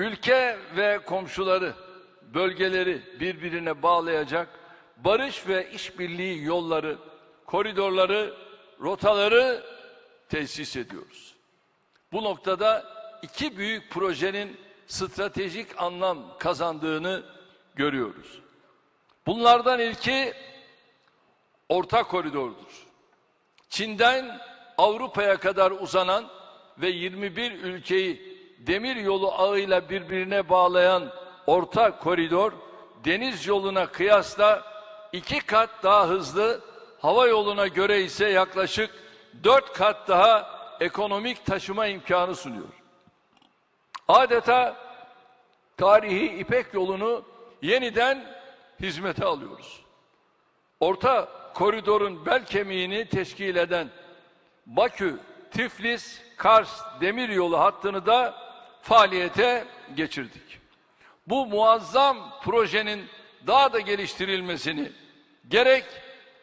ülke ve komşuları, bölgeleri birbirine bağlayacak barış ve işbirliği yolları, koridorları, rotaları tesis ediyoruz. Bu noktada iki büyük projenin stratejik anlam kazandığını görüyoruz. Bunlardan ilki orta koridordur. Çin'den Avrupa'ya kadar uzanan ve 21 ülkeyi demir yolu ağıyla birbirine bağlayan orta koridor deniz yoluna kıyasla iki kat daha hızlı, hava yoluna göre ise yaklaşık dört kat daha ekonomik taşıma imkanı sunuyor. Adeta tarihi İpek yolunu yeniden hizmete alıyoruz. Orta koridorun bel kemiğini teşkil eden Bakü, Tiflis, Kars demiryolu hattını da faaliyete geçirdik. Bu muazzam projenin daha da geliştirilmesini gerek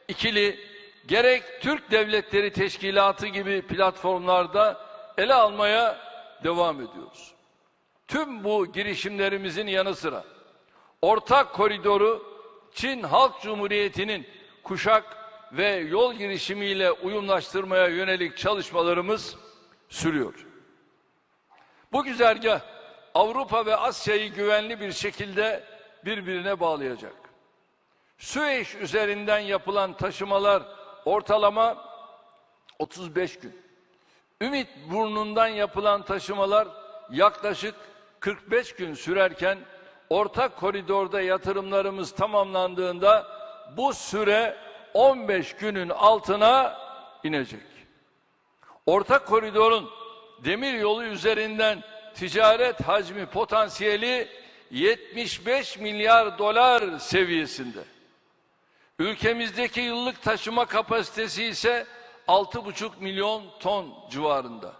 ikili gerek Türk Devletleri Teşkilatı gibi platformlarda ele almaya devam ediyoruz. Tüm bu girişimlerimizin yanı sıra ortak koridoru Çin Halk Cumhuriyeti'nin kuşak ve yol girişimiyle uyumlaştırmaya yönelik çalışmalarımız sürüyor. Bu güzergah Avrupa ve Asya'yı güvenli bir şekilde birbirine bağlayacak. Süveyş üzerinden yapılan taşımalar ortalama 35 gün. Ümit burnundan yapılan taşımalar yaklaşık 45 gün sürerken ortak koridorda yatırımlarımız tamamlandığında bu süre 15 günün altına inecek. Ortak koridorun demir yolu üzerinden ticaret hacmi potansiyeli 75 milyar dolar seviyesinde. Ülkemizdeki yıllık taşıma kapasitesi ise 6,5 milyon ton civarında.